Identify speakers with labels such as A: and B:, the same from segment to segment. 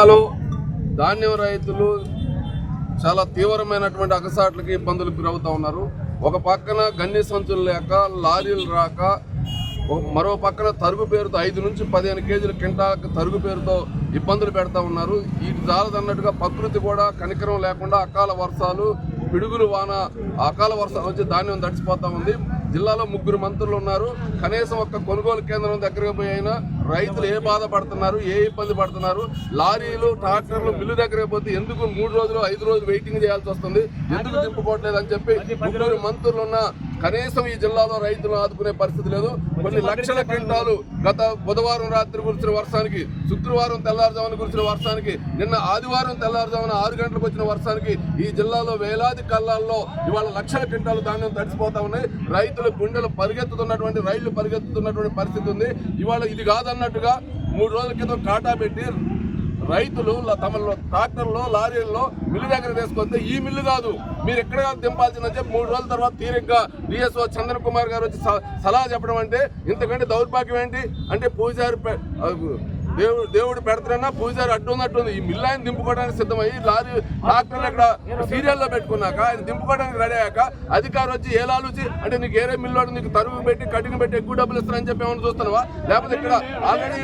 A: జిల్లాలో ధాన్యం రైతులు చాలా తీవ్రమైనటువంటి అగసాట్లకి ఇబ్బందులు గురవుతూ ఉన్నారు. ఒక పక్కన గన్ని సంచులు లేక లారీలు రాక మరో పక్కన తరుగు పేరుతో ఐదు నుంచి పదిహేను కేజీల కింటాలకు తరుగు పేరుతో ఇబ్బందులు పెడతా ఉన్నారు. ఈ జాలదన్నట్టుగా ప్రకృతి కూడా కనికరం లేకుండా అకాల వర్షాలు పిడుగులు వాన అకాల వర్షాలు వచ్చి ధాన్యం తడిచిపోతా ఉంది. జిల్లాలో ముగ్గురు మంత్రులు ఉన్నారు. కనీసం ఒక్క కొనుగోలు కేంద్రం దగ్గరకు పోయి అయినా రైతులు ఏ బాధపడుతున్నారు ఏ ఇబ్బంది పడుతున్నారు? లారీలు ట్రాక్టర్లు మిల్లు దగ్గరకు పోతే ఎందుకు మూడు రోజులు ఐదు రోజులు వెయిటింగ్ చేయాల్సి వస్తుంది? ఎందుకు దింపుకోవట్లేదు అని చెప్పి ముగ్గురు మంత్రులు ఉన్న కనీసం ఈ జిల్లాలో రైతులు ఆదుకునే పరిస్థితి లేదు. కొన్ని లక్షల క్వింటాలు గత బుధవారం రాత్రి కురిసిన వర్షానికి శుక్రవారం తెల్లారుజామున కురిసిన వర్షానికి నిన్న ఆదివారం తెల్లారుజామున ఆరు గంటలకు వచ్చిన వర్షానికి ఈ జిల్లాలో వేలాది కళ్ళాల్లో ఇవాళ లక్షల క్వింటాలు ధాన్యం తడిసిపోతా ఉన్నాయి. రైతుల గుండెలు పరిగెత్తుతున్నటువంటి రైళ్ళు పరిగెత్తుతున్నటువంటి పరిస్థితి ఉంది. ఇవాళ ఇది కాదన్నట్టుగా మూడు రోజుల క్రితం కాటా పెట్టి రైతులు తమలో తమ ట్రాక్టర్లో లారీల్లో మిల్లు దగ్గర తీసుకొస్తే ఈ మిల్లు కాదు. మీరు ఎక్కడ దింపాల్సింది దింపాల్సిందని చెప్పి మూడు రోజుల తర్వాత తీరిగ్గా డిఎస్ఓ చంద్ర కుమార్ గారు వచ్చి సలహా చెప్పడం అంటే ఇంతకంటే దౌర్భాగ్యం ఏంటి? అంటే పూజారి దేవుడు దేవుడు పెడతారన్నా పూజారి అడ్డు ఉన్నట్టుంది. ఈ మిల్లు ఆయన దింపుకోవడానికి సిద్ధమయ్యి లారీ ట్రాక్టర్లు ఇక్కడ సీరియల్లో పెట్టుకున్నాక ఆయన దింపుకోవడానికి రెడీ అయ్యాక అధికారి వచ్చి ఏ లాలుచి అంటే నీకు ఏరే మిల్లు నీకు తరుగు పెట్టి కటింగ్ పెట్టి ఎక్కువ డబ్బులు ఇస్తారని చెప్పి ఏమైనా చూస్తున్నావా? లేకపోతే ఇక్కడ ఆల్రెడీ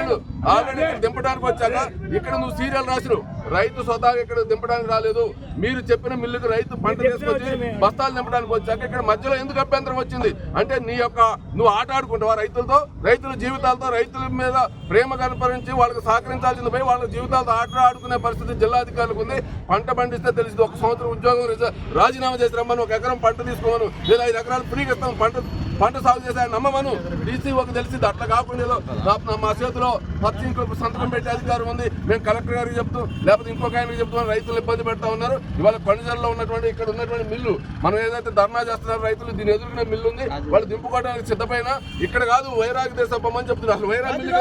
A: ఆల్రెడీ ఇక్కడ దింపడానికి వచ్చాక ఇక్కడ నువ్వు సీరియల్ రాసిరు. రైతు స్వతహాగా ఇక్కడ దింపడానికి రాలేదు. మీరు చెప్పిన మిల్లుకి రైతు పంట తీసుకొచ్చి బస్తాలు దింపడానికి వచ్చాక ఇక్కడ మధ్యలో ఎందుకు అభ్యంతరం వచ్చింది? అంటే నీ యొక్క నువ్వు ఆట ఆడుకుంటావా రైతులతో? రైతుల జీవితాలతో రైతుల మీద ప్రేమ కనపరించి వాళ్ళకి సహకరించాల్సింది పోయి వాళ్ళ జీవితాలతో ఆట ఆడుకునే పరిస్థితి జిల్లాధికారులకు ఉంది. పంట పండిస్తే తెలిసింది. ఒక సంవత్సరం ఉద్యోగం రిజ- రాజీనామా చేసి రమ్మని ఒక ఎకరం పంట తీసుకోమను. లేదా ఐదు ఎకరాలు ఫ్రీగా ఇస్తాం. పంట పంట సాగు ఆయన నమ్మమను. డీసీ ఒక తెలిసింది. అట్లా కాకుండా ఏదో మా చేతిలో పచ్చి ఇంకొక సంతకం పెట్టే అధికారం ఉంది. మేము కలెక్టర్ గారికి చెప్తూ లేకపోతే ఇంకొక ఆయనకి చెప్తున్నాం రైతులు ఇబ్బంది పెడతా ఉన్నారు. ఇవాళ కొండజల్లో ఉన్నటువంటి ఇక్కడ ఉన్నటువంటి మిల్లు మనం ఏదైతే ధర్నా చేస్తున్నారో రైతులు దీని ఎదుర్కొనే మిల్లు ఉంది. వాళ్ళు దింపుకోవడానికి సిద్ధమైన ఇక్కడ కాదు వైరాగ్ దేశప్పమని చెప్తున్నారు. అసలు వైరాగ్ మిల్లు?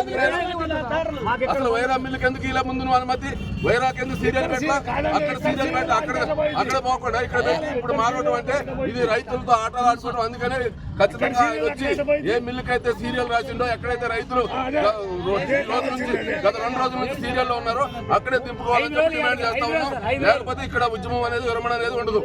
A: అసలు వైరా మిల్లుకి ఎందుకు ఇలా ముందు అనుమతి? వైరాగ్ ఎందుకు సీరియల్ పెట్టా అక్కడ సీరియల్ పెట్టా అక్కడ అక్కడ పోకుండా ఇక్కడ పెట్టి ఇప్పుడు మారవడం అంటే ఇది రైతులతో ఆటలు ఆడుకోవడం అందుకనే ఖచ్చితంగా ఆయన వచ్చి ఏ మిల్లుకి అయితే సీరియల్ రాసిండో ఎక్కడైతే రైతులు రోజు నుంచి గత రెండు రోజుల నుంచి సీరియల్లో ఉన్నారో అక్కడే దింపుకోవాలని చెప్పి డిమాండ్ చేస్తా ఉన్నాం. లేకపోతే ఇక్కడ ఉద్యమం అనేది విరమణ అనేది ఉండదు.